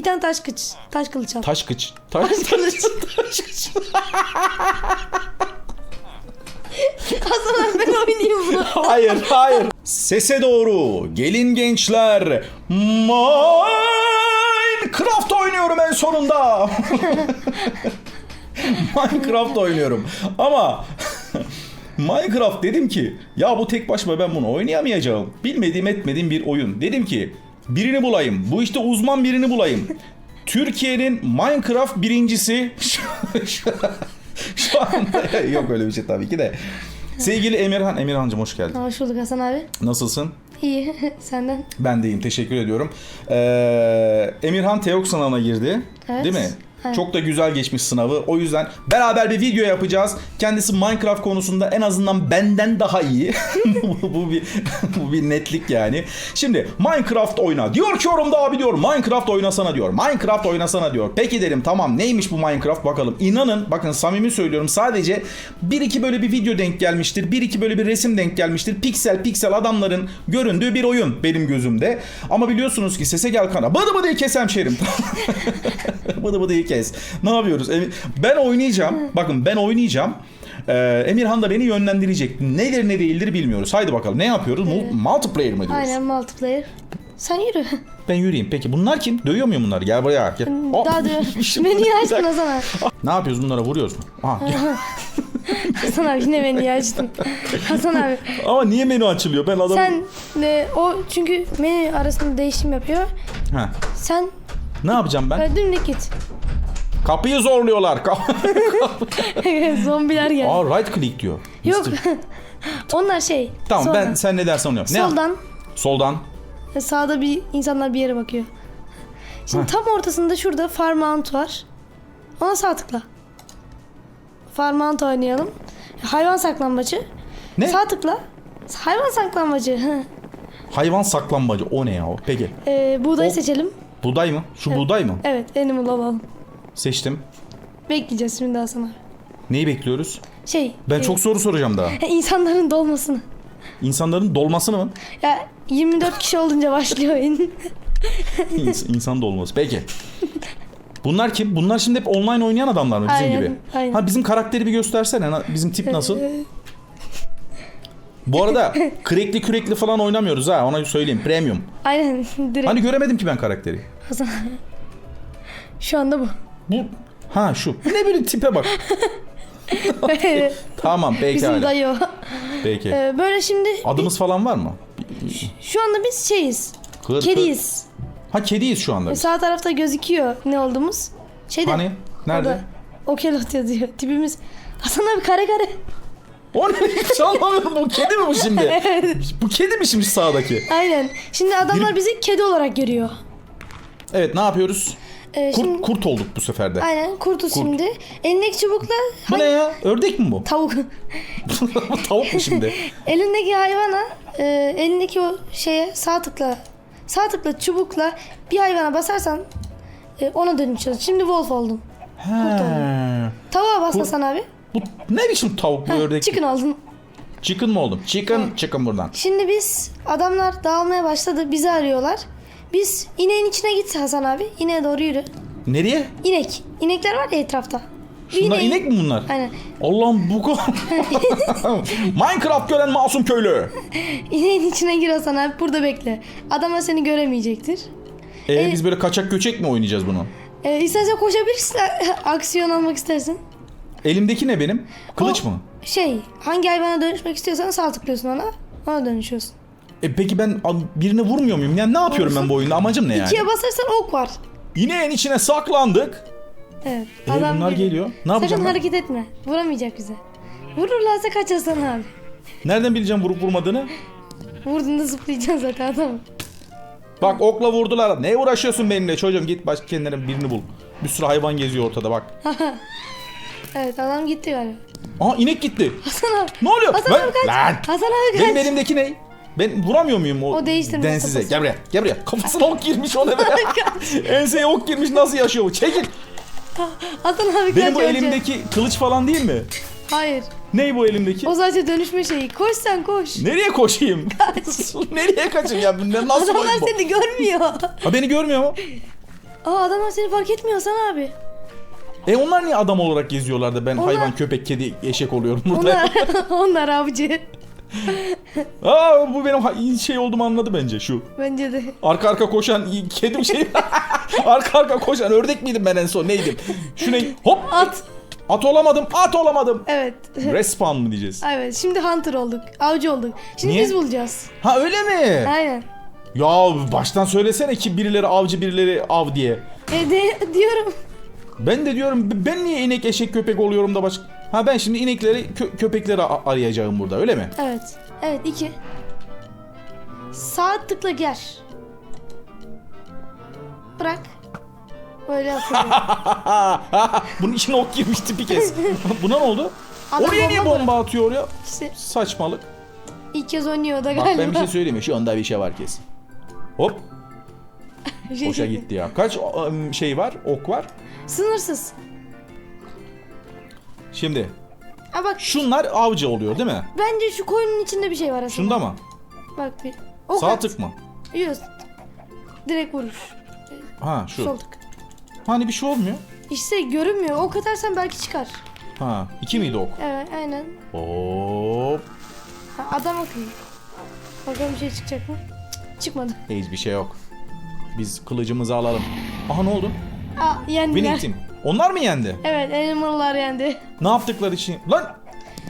Bir tane taş kılıç. Taş kılıç al. Taş kıç. Taş, kılıç. taş kıç. Hasan ben oynayayım bunu. Hayır, hayır. Sese doğru. Gelin gençler. Minecraft oynuyorum en sonunda. Minecraft oynuyorum. Ama Minecraft dedim ki ya bu tek başıma ben bunu oynayamayacağım. Bilmediğim etmediğim bir oyun. Dedim ki birini bulayım. Bu işte uzman birini bulayım. Türkiye'nin Minecraft birincisi şu, şu, şu anda yok öyle bir şey tabii ki de. Sevgili Emirhan, Emirhan'cım hoş geldin. Hoş bulduk Hasan abi. Nasılsın? İyi. Senden. Ben de iyiyim, teşekkür ediyorum. Ee, Emirhan Teok sınavına girdi. Evet. Değil mi? Çok da güzel geçmiş sınavı. O yüzden beraber bir video yapacağız. Kendisi Minecraft konusunda en azından benden daha iyi. bu, bu bir bu bir netlik yani. Şimdi Minecraft oyna. Diyor ki yorumda abi diyor Minecraft oynasana diyor. Minecraft oynasana diyor. Peki dedim tamam neymiş bu Minecraft bakalım. İnanın bakın samimi söylüyorum sadece bir iki böyle bir video denk gelmiştir. Bir iki böyle bir resim denk gelmiştir. Piksel piksel adamların göründüğü bir oyun benim gözümde. Ama biliyorsunuz ki sese gel kana. Bıdı bıdıyı kesem şerim. bıdı bıdıyı kes. Ne yapıyoruz? Ben oynayacağım. Bakın ben oynayacağım. Ee, Emirhan da beni yönlendirecek. Nedir ne değildir bilmiyoruz. Haydi bakalım ne yapıyoruz? Mul- Multiplayer mı diyoruz? Aynen multiplayer. Sen yürü. Ben yürüyeyim. Peki bunlar kim? Dövüyor muyum bunları? Gel buraya. Gel. Oh. Daha Menüyü Bir açtın dakika. Hasan abi. Ne yapıyoruz bunlara vuruyoruz mu? Aha, gel. Hasan abi yine menüyü açtın. Hasan abi. Ama niye menü açılıyor? Ben adamı... Sen e, o çünkü menü arasında değişim yapıyor. Ha. Sen Ne yapacağım ben? böyle dümdük git. Kapıyı zorluyorlar. Zombiler geldi. Aa right click diyor. Yok. Mr. Onlar şey. Tamam soldan. ben sen ne dersen onu yap. Ne yap? Soldan. Soldan. e, Sağda bir insanlar bir yere bakıyor. Şimdi Heh. tam ortasında şurada Farmount var. Ona sağ tıkla. Farmount oynayalım. Hayvan saklanmacı. Ne? Sağ tıkla. Hayvan saklanmacı. Hı. Hayvan saklanmacı. O ne ya? o? Peki. Ee, buğdayı O- seçelim. Buğday mı? Şu buğday mı? Evet, animal alalım. Seçtim. Bekleyeceğiz şimdi daha sana. Neyi bekliyoruz? Şey. Ben e, çok soru soracağım daha. insanların dolmasını. İnsanların dolmasını mı? Ya 24 kişi olunca başlıyor oyun. İns- İnsan dolması. Peki. Bunlar kim? Bunlar şimdi hep online oynayan adamlar mı bizim Aynen, gibi? aynen. Ha bizim karakteri bir göstersene. Bizim tip nasıl? Bu arada kürekli kürekli falan oynamıyoruz ha. Ona söyleyeyim. Premium. Aynen direkt. Hani göremedim ki ben karakteri. Şu anda bu. Bu ha şu. Ne böyle tipe bak. Tamam peki Bizim dayı o. Peki. Ee, böyle şimdi Adımız falan var mı? şu anda biz şeyiz. Kır. Kediyiz. Ha kediyiz şu anda. E, biz. Sağ tarafta gözüküyor ne olduğumuz. Şeyde. Hani? Nerede? Okelot yazıyor. Tipimiz. Hasan abi kare kare. O ne? Hiç anlamıyorum. Bu kedi mi bu şimdi? bu kedi mi şimdi sağdaki? Aynen. Şimdi adamlar bizi kedi olarak görüyor. Evet ne yapıyoruz? Ee, Kurt, şimdi, kurt olduk bu sefer de. aynen kurtuz şimdi. Elindeki çubukla Bu ne ya? Ördek mi bu? tavuk. Tavuk mu şimdi? elindeki hayvana, e, elindeki o şeye sağ tıkla, sağ tıkla çubukla bir hayvana basarsan e, ona dönüşüyorsun. Şimdi wolf oldun. He. Tavuğa bas Bu- Hasan abi. Bu ne biçim tavuk bu ördek? Chicken oldun. Chicken mı oldum? Chicken, chicken buradan. Şimdi biz adamlar dağılmaya başladı. Bizi arıyorlar. Biz ineğin içine git Hasan abi. İneğe doğru yürü. Nereye? İnek. İnekler var ya etrafta. Bir ineğin- inek mi bunlar? Aynen. Allah'ım bu kadar. Minecraft gören masum köylü. İneğin içine gir Hasan abi. Burada bekle. Adamlar seni göremeyecektir. Ee, Evet. biz böyle kaçak göçek mi oynayacağız bunu? Ee, istersen koşabilirsin. Aksiyon almak istersin. Elimdeki ne benim? Kılıç O- mı? Şey, hangi hayvana dönüşmek istiyorsan sağ tıklıyorsun ona. Ona dönüşüyorsun. E peki ben birine vurmuyor muyum? Yani ne yapıyorum ben bu oyunda? Amacım ne yani? İkiye basarsan ok var. İneğin içine saklandık. Evet. E, bunlar geliyor. Ne yapacağım Sakın ben? hareket etme. Vuramayacak bize. Vururlarsa kaçarsın abi. Nereden bileceğim vurup vurmadığını? Vurduğunda zıplayacaksın zaten adamı. Bak okla vurdular. Ne uğraşıyorsun benimle çocuğum? Git başka kendine birini bul. Bir sürü hayvan geziyor ortada bak. Evet adam gitti galiba. Aha inek gitti. Hasan abi. Ne oluyor? Hasan abi kaç. Lan! Hasan abi kaç. Benim elimdeki ne? Ben vuramıyor muyum o, O değiştirme densize? kafası. Gel buraya. Gel buraya. Kafasına ok girmiş o ne be? Enseye ok girmiş nasıl yaşıyor bu? Çekil. Hasan abi kaç. Benim bu önce. elimdeki kılıç falan değil mi? Hayır. Ney bu elimdeki? O zaten dönüşme şeyi. Koş sen koş. Nereye koşayım? Nereye kaçayım ya? Ne- Nasıl Adamlar bu? seni görmüyor. Ha beni görmüyor mu? Aa adamlar seni fark etmiyor Hasan abi. E onlar niye adam olarak geziyorlar da ben Onlar- hayvan, köpek, kedi, eşek oluyorum burada? Onlar, onlar avcı. Aa bu benim ha- şey olduğumu anladı bence şu. Bence de. Arka arka koşan kedi bir şey. arka arka koşan ördek miydim ben en son neydim? Şu ne? Hop! At. At olamadım, at olamadım. Evet. Respawn mı diyeceğiz? evet şimdi hunter olduk. Avcı olduk. Şimdi Niye? biz bulacağız. Ha öyle mi? Aynen. Ya baştan söylesene ki birileri avcı birileri av diye. E de, diyorum. Ben de diyorum ben niye inek eşek köpek oluyorum da başka... Ha ben şimdi inekleri kö- köpekleri arayacağım burada öyle mi? Evet. Evet iki. Sağ tıkla ger. Bırak. Böyle atıyor. Bunun içine ok girmişti bir kez. Buna ne oldu? Adam Oraya niye bomba bomba atıyor oraya? işte Saçmalık. ilk kez oynuyor da Bak galiba. ben bir şey söyleyeyim mi? Şu anda bir şey var kesin. Hop şey boşa değil. gitti ya. Kaç ım, şey var? Ok var. Sınırsız. Şimdi Ha bak şunlar avcı oluyor değil mi? bence şu koyunun içinde bir şey var aslında. Şunda mı? Bak bir. O Sağ tık mı? Yok. Direkt vuruş. Ha şu. Sol tık. Hani bir şey olmuyor. İşte görünmüyor. Ok atarsan belki çıkar. Ha iki miydi ok? Evet aynen. Hop. Ha, adam akıllı. Bakalım bir şey çıkacak mı? Cık, çıkmadı. Hiçbir şey yok. Biz kılıcımızı alalım. Aha ne oldu? Aa yendiler. Winning Team. Onlar mı yendi? Evet animal'lar yendi. Ne yaptıkları için? Lan!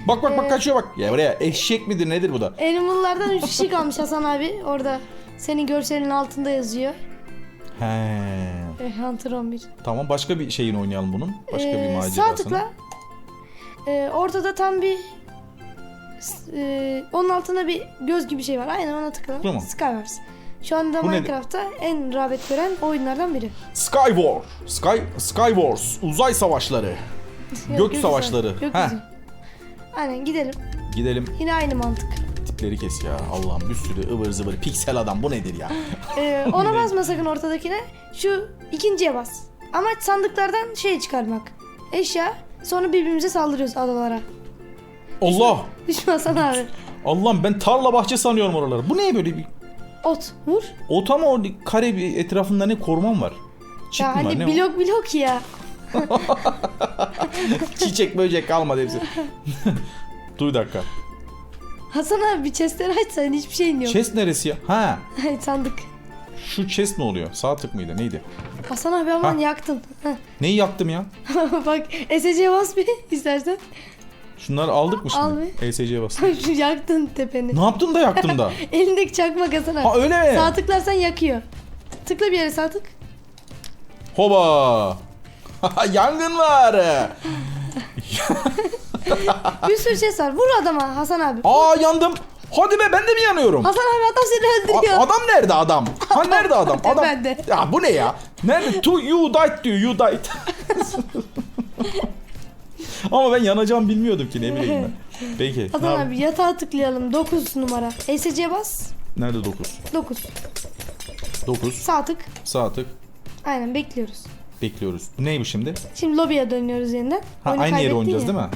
Bak bak bak Ee, kaçıyor bak. Ya buraya eşek midir nedir bu da? Animal'lardan 3 kişi kalmış Hasan abi. Orada senin görselin altında yazıyor. He. E, Hunter 11. Tamam başka bir şeyin oynayalım bunun. Başka bir Ee, macerasını. Sağ tıkla. Ee, ortada tam bir e, onun altında bir göz gibi şey var. Aynen ona tıkla. Bu mu? Şu anda Bu nedir? Minecraft'ta en rağbet gören oyunlardan biri. Skywar. Sky Skywars. Uzay savaşları. Yok, Gök savaşları. uzay. Gök Heh. uzay. Aynen gidelim. Gidelim Yine aynı mantık. tipleri kes ya. Allah'ım bir sürü ıvır zıvır piksel adam bu nedir ya? Ee, ona basma sakın ortadakine. Şu ikinciye bas. Amaç sandıklardan şey çıkarmak. Eşya. Sonra birbirimize saldırıyoruz adalara. Allah! Düşman sana abi. Allah'ım ben tarla bahçe sanıyorum oraları. Bu ne böyle bir Ot. Vur. ot ama o kare bir etrafında ne korumam var? Çit ya mi var hani ne blok blok ya. Çiçek böcek kalmadı hepsi. Dur bir dakika. Hasan abi bir chestleri açsan hiçbir şeyin yok. Chest neresi ya? Ha. Sandık. Şu chest ne oluyor? Sağ tık mıydı? Neydi? Hasan abi aman Ha. yaktın. Neyi yaktım ya? Bak SC bas bir istersen. Şunları aldık mı Al şimdi? ESC'ye bastım. Şu yaktın tepeni. Ne yaptın da yaktın da? Elindeki çakmak Hasan abi. Ha öyle mi? Sağ tıklarsan yakıyor. Tıkla bir yere sağ tık. Hoba! Yangın var. Bir sürü chest var. Vur adama Hasan abi. Aa yandım. Hadi be ben de mi yanıyorum? Hasan abi adam seni öldürüyor. A- adam nerede adam? Ha nerede adam? Adam. Tepende. Ya bu ne ya? Nerede? To you died diyor. You died. Ama ben yanacağım bilmiyordum ki ne bileyim ben. Peki. ne Hasan yap- abi yatağa tıklayalım. 9 numara. SC'ye bas. Nerede 9? 9. 9. Sağ tık. Sağ tık. Aynen bekliyoruz. Bekliyoruz. Bu ne bu şimdi? Şimdi lobiye dönüyoruz yeniden. Ha, Oyunu aynı yere kaybettin oynayacağız ya. değil mi?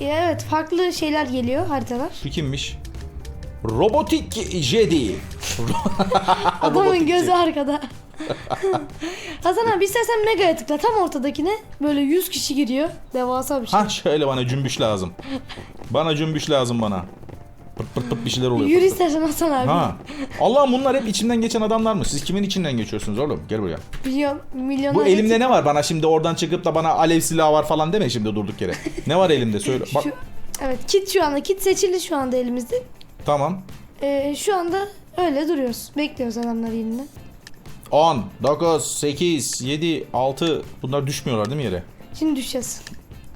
Ya evet farklı şeyler geliyor haritalar. Şu kimmiş? Robotik Jedi. Adamın Robotik gözü arkada. Hasan abi istersen Mega'ya tıkla. Tam ortadakine böyle 100 kişi giriyor. Devasa bir şey. Ha şöyle bana cümbüş lazım. Bana cümbüş lazım bana. Pırt pırt pırt bir şeyler oluyor. Yürü istersen Hasan abi. Ha. Allah'ım bunlar hep içimden geçen adamlar mı? Siz kimin içinden geçiyorsunuz oğlum? Gel buraya. Milyon, milyon Bu elimde ne var? Bana şimdi oradan çıkıp da bana alev silahı var falan deme şimdi durduk yere. Ne var elimde söyle. Bak Şu, evet kit şu anda. Kit seçili şu anda elimizde. tamam. Ee, şu anda öyle duruyoruz. Bekliyoruz adamları yeniden. 10, 9, 8, 7, 6 bunlar düşmüyorlar değil mi yere? Şimdi düşeceğiz.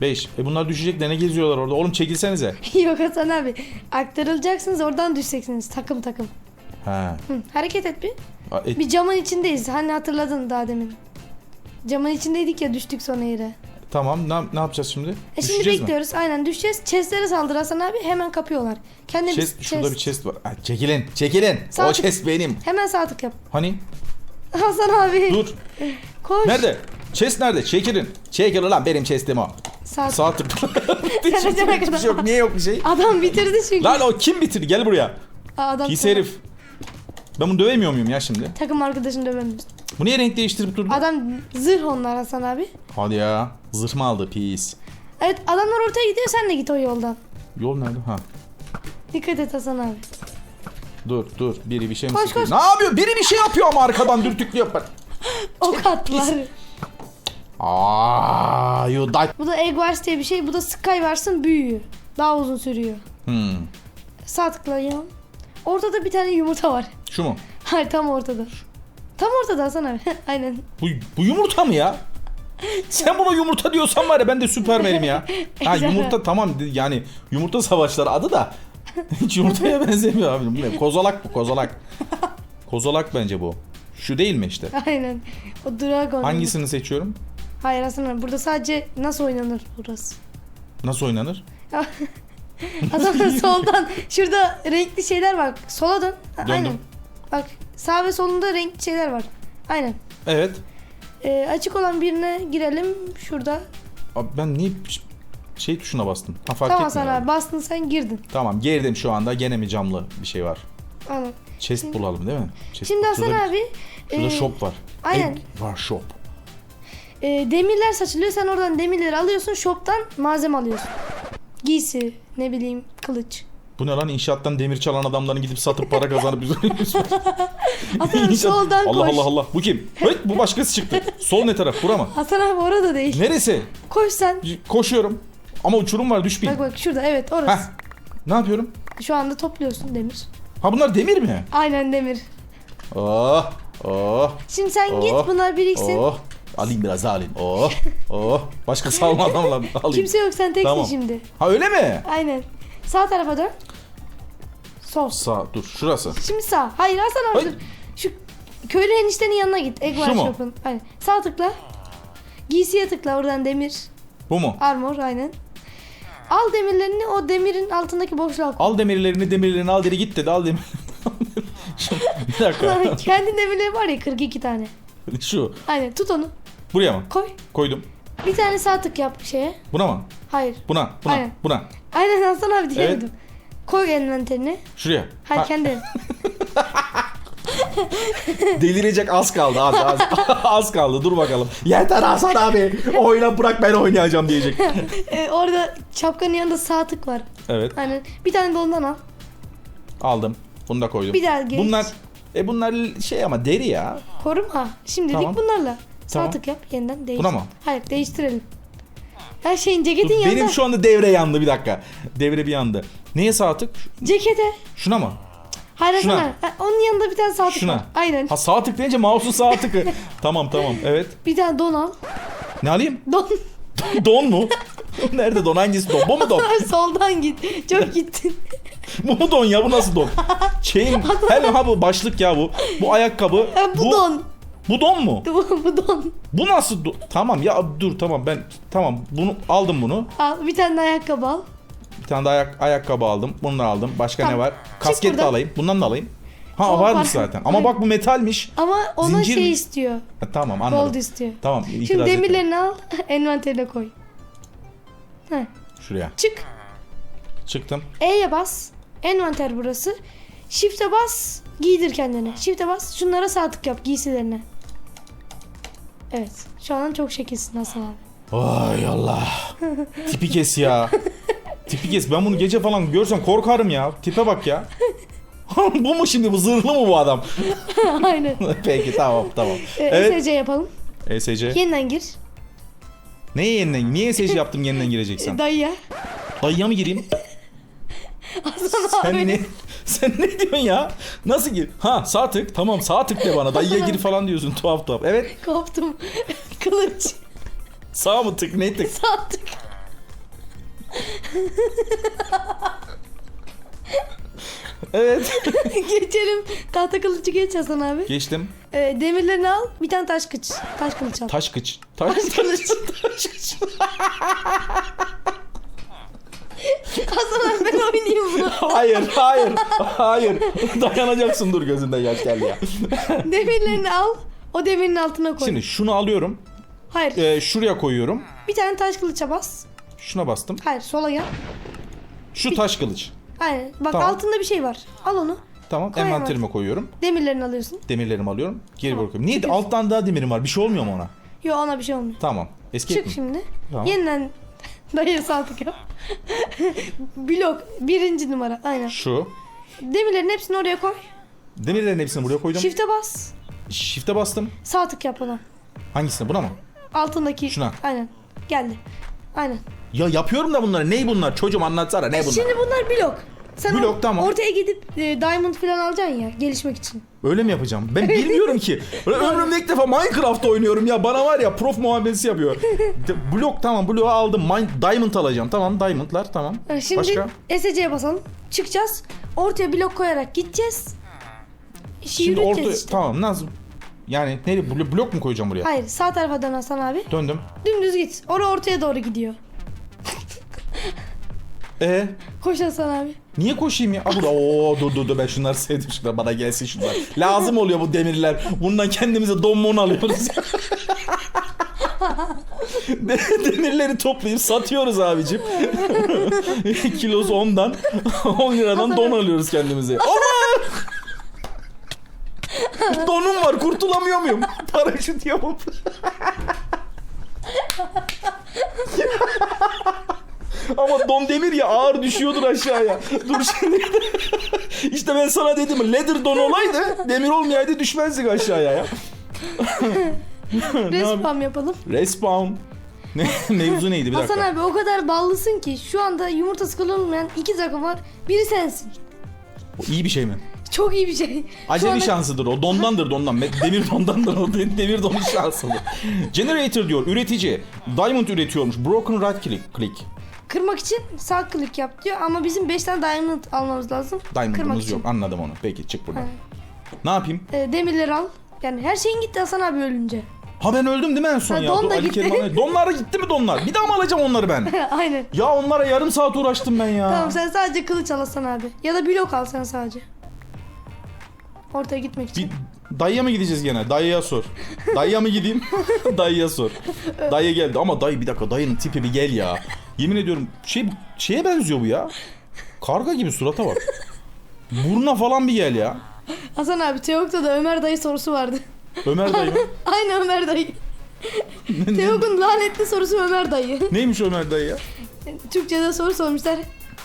5. E bunlar düşecek de ne geziyorlar orada? Oğlum çekilsenize. Yok Hasan abi. Aktarılacaksınız oradan düşeceksiniz. Takım takım. Ha. Hı, hareket et bir. A, et- Bir camın içindeyiz. Hani hatırladın daha demin. Camın içindeydik ya düştük sonra yere. Tamam ne, ne yapacağız şimdi? E şimdi Düşeceğiz mi? bekliyoruz. Aynen düşeceğiz. Chestlere saldır Hasan abi. Hemen kapıyorlar. Kendi Chest, bir şurada chest. bir chest var. Ha, çekilin, çekilin. Sağ o tık. chest benim. Hemen sağ tık yap. Hani? Hasan abi. Dur. Koş. Nerede? Chest nerede? Çekilin. Çekilin lan benim chestim o. Tık. Sen acaba Hiçbir şey yok. Niye yok bir şey? Adam bitirdi çünkü. Lan o kim bitirdi? Gel buraya. Aa, adam Pis herif. Ben bunu dövemiyor muyum ya şimdi? Takım arkadaşını dövemiyoruz. Bu niye renk değiştirip durdu? Adam zırh onlar Hasan abi. Hadi ya. Zırh mı aldı pis? Evet adamlar ortaya gidiyor sen de git o yoldan. Yol nerede? Ha. Dikkat et Hasan abi. Dur dur. Biri bir şey mi Koş, sıkıyor? koş. Ne yapıyor? Biri bir şey yapıyor ama arkadan dürtüklüyor. Ben- Ok atlar. Aa, you died. Bu da Egg Wars diye bir şey. Bu da Skywars'ın büyüğü. Daha uzun sürüyor. Hmm. Sağ tıklayın. Ortada bir tane yumurta var. Şu mu? Hayır tam ortada. Tam ortada Hasan abi. Aynen. Bu, bu yumurta mı ya? Sen buna yumurta diyorsan var ya ben de süpermenim ya. Ha yumurta tamam yani yumurta savaşları adı da hiç yumurtaya benzemiyor abi. Bu ne? Kozalak bu kozalak. Kozalak bence bu. Şu değil mi işte? Aynen. O Dragon. Hangisini seçiyorum? Hayır abi. Burada sadece nasıl oynanır burası. Nasıl oynanır? Hasan soldan. Şurada renkli şeyler var. Sola dön. Döndüm. Aynen. Bak sağ ve solunda renkli şeyler var. Aynen. Evet. Ee, açık olan birine girelim. Şurada. Abi ben niye şey tuşuna bastım? Ha fark tamam etmiyor. Hasan abi. abi. Bastın sen girdin. Tamam girdim şu anda gene mi camlı bir şey var? Aynen. Chest bulalım değil mi? Chest. Şimdi Hasan Şurada- abi. Şurada e, shop var. aynen. Egg var shop. e, demirler saçılıyor. Sen oradan demirleri alıyorsun. Shop'tan malzeme alıyorsun. Giysi, ne bileyim, kılıç. Bu ne lan inşaattan demir çalan adamların gidip satıp para kazanıp Hasan abi İnşaat- soldan Allah koş. Allah Allah. Bu kim? Hey, bu başkası çıktı. Sol ne taraf? Bura mı? Hasan abi orada değil. Neresi? Koş sen. Koşuyorum. Ama uçurum var düşmeyeyim. Bak bak şurada evet orası. Heh. Ne yapıyorum? Şu anda topluyorsun demir. Ha bunlar demir mi? Aynen demir. Oh. Oh. Şimdi sen git Oh, bunlar biriksin. Oh. Alayım biraz daha alayım. Oh. Oh. Başka salmadan alayım. Kimse yok sen teksin Tamam. şimdi. Ha öyle mi? Aynen. Sağ tarafa dön. Sol. Sağ dur şurası. Şimdi sağ. Hayır Hasan dur. Şu köylü eniştenin yanına git. Egg Şu mu? Aynen. Sağ tıkla. Giysiye tıkla oradan demir. Bu mu? Armor aynen. Al demirlerini o demirin altındaki boşluğa koy. Al demirlerini demirlerini al dedi git dedi al demir. Bir dakika. Kendi demirleri var ya 42 tane. Şu. Aynen tut onu. Buraya mı? Koy. Koydum. Bir tane sağ tık yap şeye. Buna mı? Hayır. Buna. Buna. Aynen. Buna. Aynen Hasan abi diyemedim. Evet. Koy envanterine. Şuraya. Hayır Ha, kendi. Delirecek az kaldı az az. az kaldı dur bakalım. Yeter Hasan abi. Oyna bırak ben oynayacağım diyecek. Ee, orada şapkanın yanında sağ tık var. Evet Aynen. Bir tane de ondan al. aldım. Bunu da koydum. Bir daha geç. Bunlar e bunlar şey ama deri ya. Koruma. Şimdilik Tamam. bunlarla. Sağ Tamam. tık yap yeniden değiştir. Buna mı? Hayır değiştirelim. Her şeyin ceketin Dur, yanında. benim şu anda devre yandı bir dakika. Devre bir yandı. Neye sağ tık? Cekete. Şuna mı? Hayır Şuna. Ha, Onun yanında bir tane sağ tık Şuna. var. Aynen. Ha sağ tık deyince mouse'un sağ tıkı. tamam tamam evet. Bir tane don al. Ne alayım? Don. Don mu? Nerede don? Hangisi don? Bu mu don? Soldan git. Çok gittin. Bu mu don ya? Bu nasıl don? Chain. Hem ha bu başlık ya bu. Bu ayakkabı. Ha, bu, don. Bu don mu? Bu, bu don. Bu nasıl don? Tamam ya dur tamam ben tamam bunu aldım bunu. Al, bir tane de ayakkabı al. Tane de ayak, ayakkabı aldım. Bunu da aldım. Başka Tamam. ne var? Kasket de buradan. alayım. Bundan da alayım. Ha Tamam, varmış var. zaten. Ama bak bu metalmiş. Ama ona Zincir mi? şey istiyor. Ha, tamam anladım. Gold istiyor. Tamam itiraz Şimdi etmiyorum. demirlerini al. Envanterine koy. Heh, Şuraya. çık. Çıktım. E'ye bas. Envanter burası. Shift'e bas. Giydir kendine. Shift'e bas. Şunlara sağ tık yap giysilerine. Evet. Şu an çok şekilsin Hasan abi. Ay Allah. Tipi kes ya. Tipi kes. Ben bunu gece falan görsem korkarım ya. Tipe bak ya. bu mu şimdi bu zırhlı mı bu adam? Aynen. Peki tamam tamam. Ee, Evet. ESC yapalım. ESC. Yeniden gir. Neye yeniden? Niye ESC yaptım yeniden gireceksen? Dayıya. Dayıya mı gireyim? Sen ne? Sen ne diyorsun ya? Nasıl gir? Ha sağ tık. Tamam sağ tık de bana. Dayıya gir falan diyorsun tuhaf tuhaf. Evet. Koptum. Kılıç. Sağ mı tık ne tık? Sağ tık. Evet. Geçelim. Tahta kılıcı geç Hasan abi. Geçtim. Ee, demirlerini al. Bir tane taş kılıç. Taş kılıç al. Taş kıç. Taş, Taş kılıç. taş kıç. Hasan abi ben oynayayım bunu. Hayır, hayır, hayır. Dayanacaksın dur gözünden yaş geldi ya. Demirlerini al. O demirin altına koy. Şimdi şunu alıyorum. Hayır. e, şuraya koyuyorum. Bir tane taş kılıça bas. Şuna bastım. Hayır sola gel. Şu taş kılıç. Aynen. Bak Tamam. altında bir şey var. Al onu. Tamam Koy envanterime koyuyorum. Demirlerini alıyorsun. Demirlerimi alıyorum. Geri bırakıyorum. Niye? Alttan daha demirim var. Bir şey olmuyor mu ona? Yok ona bir şey olmuyor. Tamam. Escape Çık şimdi. Tamam. Yeniden dayı saatlik yap. Blok birinci numara aynen. Şu. Demirlerin hepsini oraya koy. Demirlerin hepsini buraya koydum. Shift'e bas. Shift'e bastım. Sağ tık yap ona. Hangisine? Buna mı? Altındaki. Şuna. Aynen. Geldi. Aynen. Ya yapıyorum da bunları. Ney bunlar? Çocuğum anlatsana. Ne bunlar? Şimdi bunlar blok. Sen Blok, o- tamam. ortaya gidip e, diamond falan alacaksın ya gelişmek için. Öyle mi yapacağım? Ben bilmiyorum ki. Ömrümde ilk defa Minecraft oynuyorum ya. Bana var ya prof muhabbesi yapıyor. De- blok tamam bloğu aldım. Mine, diamond alacağım. Tamam diamondlar tamam. Şimdi Başka? SC'ye basalım. Çıkacağız. Ortaya blok koyarak gideceğiz. İşi Şimdi yürüteceğiz orta işte. tamam nasıl? Yani nereye blo- blok mu koyacağım buraya? Hayır sağ tarafa dön Hasan abi. Döndüm. Dümdüz git. Oraya ortaya doğru gidiyor. E Koş Hasan abi. niye koşayım ya? Aa. Oo dur dur dur ben şunları sevdim şunlar bana gelsin şunlar. Lazım oluyor bu demirler. Bundan kendimize donmon alıyoruz. De- Demirleri toplayıp satıyoruz abicim. Kilosu 10'dan 10 liradan don alıyoruz kendimize. Ama! Donum var kurtulamıyor muyum? Paraşüt yapıp. Ama don demir ya ağır düşüyordur aşağıya. Dur şimdi. işte ben sana dedim leather don olaydı demir olmayaydı düşmezdik aşağıya ya. Respawn yapalım. Respawn. Ne, mevzu neydi bir Hasan dakika. abi o kadar ballısın ki şu anda yumurtası kırılmayan iki takım var. Biri sensin. O iyi bir şey mi? Çok iyi bir şey. Şu Acemi anda- şansıdır o. Dondandır dondan. Me- Demir dondandır o. De- Demir donun şansıdır. Generator diyor. Üretici. Diamond üretiyormuş. Broken right click. click. Kırmak için sağ klik yap diyor ama bizim 5 tane diamond almamız lazım. Kırmak Diamond'ımız için. yok. Anladım onu. Peki çık buradan. Ha. Ne yapayım? Ee, demirleri al. Yani her şeyin gitti Hasan abi ölünce. Ha ben öldüm değil mi en son Ha, ya? don Dur, da Ali gitti. Kerim abi- Donlar gitti mi donlar? Bir daha mı alacağım onları ben? Aynen. ya onlara yarım saat uğraştım ben ya. Tamam sen sadece kılıç al Hasan abi. Ya da blok al sen sadece. Ortaya gitmek için. Bir dayıya mı gideceğiz gene? Dayıya sor. Dayıya mı gideyim? dayıya sor. Dayı geldi ama dayı bir dakika dayının tipi bir gel ya. Yemin ediyorum şey şeye benziyor bu ya. Karga gibi surata bak. Buruna falan bir gel ya. Hasan abi Teok'ta da Ömer dayı sorusu vardı. Ömer dayı mı? Aynı Ömer dayı. Teok'un lanetli sorusu Ömer dayı. Neymiş Ömer dayı ya? Türkçe'de soru sormuşlar.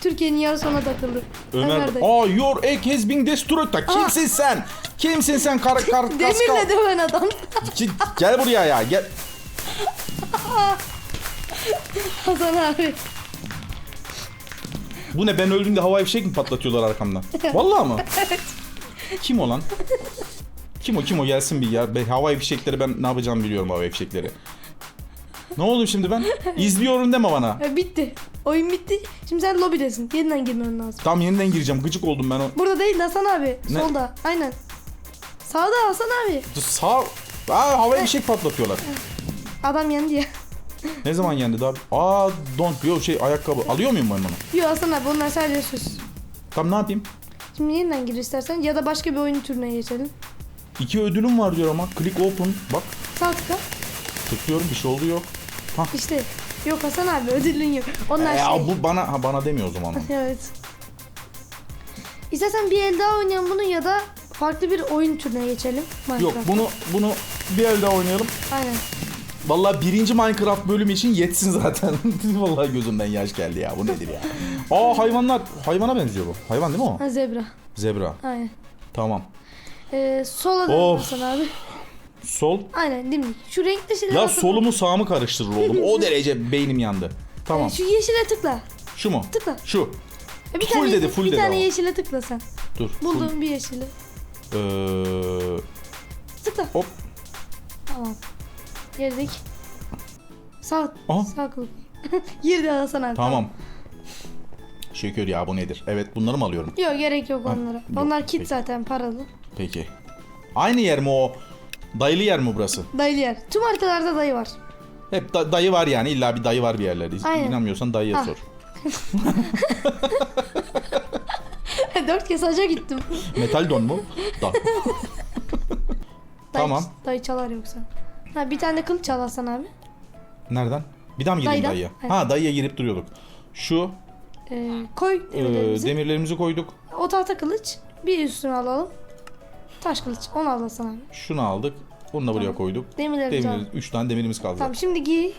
Türkiye'nin yarısı ona takıldı. Ömer, dayı. Aa your egg has been destroyed. Da Kimsin sen? Kimsin sen kar kar? Demirle döven adam. Gel- Gel buraya ya. Gel. Hasan abi. Bu ne ben öldüğümde havai fişek mi patlatıyorlar arkamdan? Vallahi mı? Kim o lan? Kim o kim o gelsin bir ya. Ben, havai fişekleri ben ne yapacağımı biliyorum havai fişekleri. Ne oldu şimdi ben? İzliyorum deme bana. E, bitti. Oyun bitti. Şimdi sen lobidesin. Yeniden girmen lazım. Tam yeniden gireceğim. Gıcık oldum ben o. Burada değil Hasan abi. Ne? Solda. Aynen. Sağda Hasan abi. Sağ... Aa havai fişek patlatıyorlar. Adam yendi ya. Ne zaman yendi daha? Aa don't yo şey ayakkabı. Alıyor muyum ben bunu? Yok Hasan abi onlar sadece söz. Tam ne yapayım? Şimdi yeniden gir istersen ya da başka bir oyun türüne geçelim. İki ödülüm var diyor ama. Click open. Bak Sağ tıkla. tıklıyorum bir şey oluyor. İşte. Yok Hasan abi ödülün yok. Onlar Ee, şey. bu bana ha, bana demiyor o zaman. Evet. İstersen bir el daha oynayalım bunu ya da farklı bir oyun türüne geçelim. Minecraft. Yok bunu bunu bir el daha oynayalım. Aynen. Vallahi birinci Minecraft bölümü için yetsin zaten. Vallahi gözümden yaş geldi ya. Bu nedir ya? Aa hayvanlar. Hayvana benziyor bu. Hayvan değil mi o? Ha, zebra. Zebra. Aynen. Tamam. Ee, sola dön. Hasan abi. Sol. Aynen dimdik. Şu renkli şeyler. Ya solumu sağımı karıştırır oldum. O derece beynim yandı. Tamam. Şu yeşile tıkla. Şu mu? Tıkla. Şu. E, Bir Full tane, dedi, full bir dedi tane ama. yeşile tıkla sen. Dur. Buldum bir yeşili. Ee, Tıkla. hop. Tamam. Girdik. Sağ. Aha. Sağ klik. Girdi Hasan abi. Tamam. Şükür ya bu nedir? Evet bunları mı alıyorum? Yok gerek yok onlara. yok, Onlar kit peki. zaten paralı. Peki. Aynı yer mi o? Dayılı yer mi burası? Dayılı yer. Tüm haritalarda dayı var. Hep da- dayı var yani illa bir dayı var bir yerlerde. Aynen. İnanmıyorsan dayıya Ah. sor. Dört kez haca gittim. Metal don mu? Da. Tamam. Dayı çalar yoksa. Ha bir tane de kılıç çal Hasan abi. Nereden? Bir daha mı gireyim Dayıdan. dayıya? Evet. Ha dayıya girip duruyorduk. Şu Ee, koy e, demirlerimizi. demirlerimizi koyduk. O tahta kılıç. Bir üstüne alalım. Taş kılıç. Onu al Hasan abi. Şunu aldık. Bunu da buraya Tamam. koyduk. Demirleri Demir, al. 3 tane demirimiz kaldı. Tamam şimdi giy.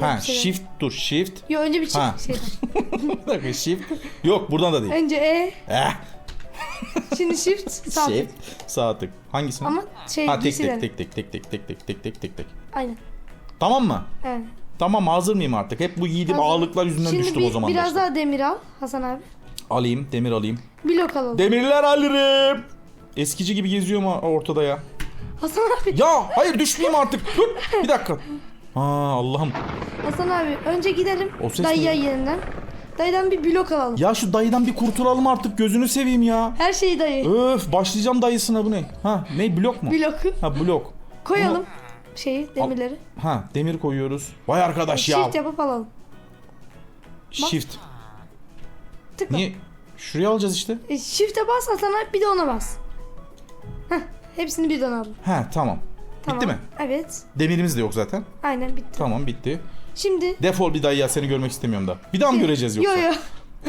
ha, bir şeyler. shift dur shift. Yo önce bir çık. Ha. Şey. Bir dakika shift. Yok buradan da değil. önce E. Eh, Şimdi shift. Sağ shift. Sağ tık. Hangisini? Ama şey ha tek giysilerini. tek tek tek tek tek tek tek tek tek tek. Aynen. Tamam mı? Evet. Tamam hazır mıyım artık? Hep bu yiğidim Hazır. ağırlıklar yüzünden Şimdi düştüm bir- o zaman. biraz daha demir al Hasan abi. Alayım, demir alayım. Blok alalım. Demirler alırım. Eskici gibi geziyorum ha- ortada ya. Hasan abi. Ya hayır düşmeyeyim artık. Dur bir dakika. Ha Allah'ım. Hasan abi önce gidelim. O ses Dayıya yerinden. Dayıdan bir blok alalım. Ya şu dayıdan bir kurtulalım artık gözünü seveyim ya. Her şeyi dayı. Öf başlayacağım dayısına bu ne? Ha ne blok mu? Bloku Ha blok. koyalım. Şeyi demirleri. Ha demir koyuyoruz. Vay arkadaş ya. Shift yapıp alalım. Shift. Tıkla. Niye? Şuraya alacağız işte. E, shift'e bas Hasan abi bir de ona bas. Heh, hepsini birden aldım. Ha tamam. Tamam. Bitti mi? Evet. Demirimiz de yok zaten. Aynen bitti. Tamam bitti. Şimdi Defol bir dayı ya seni görmek istemiyorum da. Bir daha mı göreceğiz yoksa? Yo yo.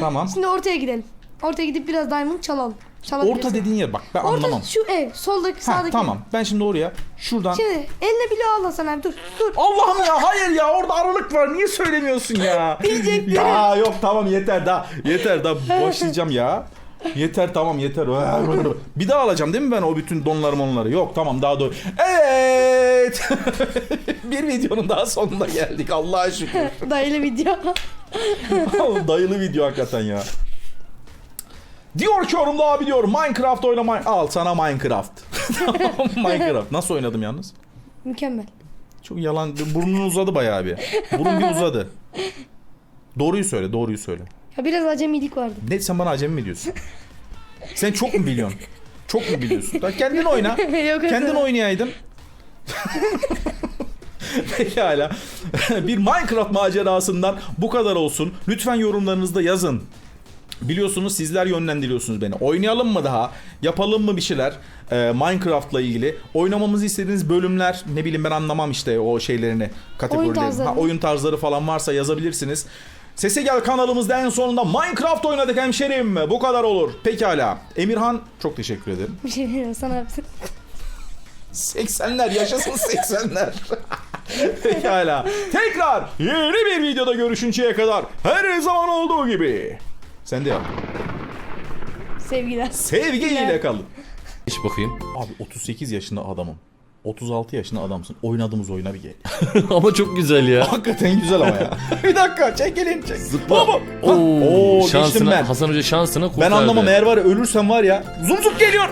Tamam. Şimdi ortaya gidelim. Ortaya gidip biraz diamond çalalım. Çalabilirsin. Orta dediğin yer bak ben Orta anlamam. şu ev. Soldaki Ha, sağdaki. tamam. Ben şimdi oraya şuradan Şimdi eline bile al Hasan abi dur. Dur. Allah'ım ya hayır ya orada aralık var. Niye söylemiyorsun ya? Diyecektim. ya yok tamam yeter daha. Yeter daha başlayacağım ya. Yeter tamam yeter. Bir daha alacağım değil mi ben o bütün donlarım onları? Yok tamam daha doğru. Evet. bir videonun daha sonuna geldik Allah'a şükür. Dayılı video. Dayılı video hakikaten ya. Diyor ki yorumda abi diyor Minecraft oynamayı al sana Minecraft. Minecraft nasıl oynadım yalnız? Mükemmel. Çok yalan burnun uzadı bayağı bir. Burun bir uzadı. Doğruyu söyle doğruyu söyle. Ya biraz acemilik vardı. Ne sen bana acemi mi diyorsun? Sen çok mu biliyorsun? Çok mu biliyorsun? Ya kendin oyna. Yok Kendin Hasan. oynayaydın. Pekala. bir Minecraft macerasından bu kadar olsun. Lütfen yorumlarınızda yazın. Biliyorsunuz sizler yönlendiriyorsunuz beni. Oynayalım mı daha? Yapalım mı bir şeyler? Ee, Minecraft'la ilgili. Oynamamızı istediğiniz bölümler ne bileyim ben anlamam işte o şeylerini. Kategorilerini. tarzları. Ha, oyun tarzları falan varsa yazabilirsiniz. Sese Gel kanalımızda en sonunda Minecraft oynadık hemşerim. Bu kadar olur. Pekala. Emirhan çok teşekkür ederim. Bir şey demiyorum sana abi. 80'ler yaşasın 80'ler. Pekala. Tekrar yeni bir videoda görüşünceye kadar her zaman olduğu gibi. Sen de yap. Sevgiler. Sevgiyle kalın. Geç bakayım. Abi 38 yaşında adamım. 36 yaşında adamsın. Oynadığımız oyuna bir gel. Ama çok güzel ya. Hakikaten güzel ama ya. bir dakika çekilin çek. Zıpla. Baba. Oo, Oo, şansına, ben. Hasan Hoca şansına Ben kurtardı. anlamam eğer var ya ölürsem var ya. Zum zum geliyor.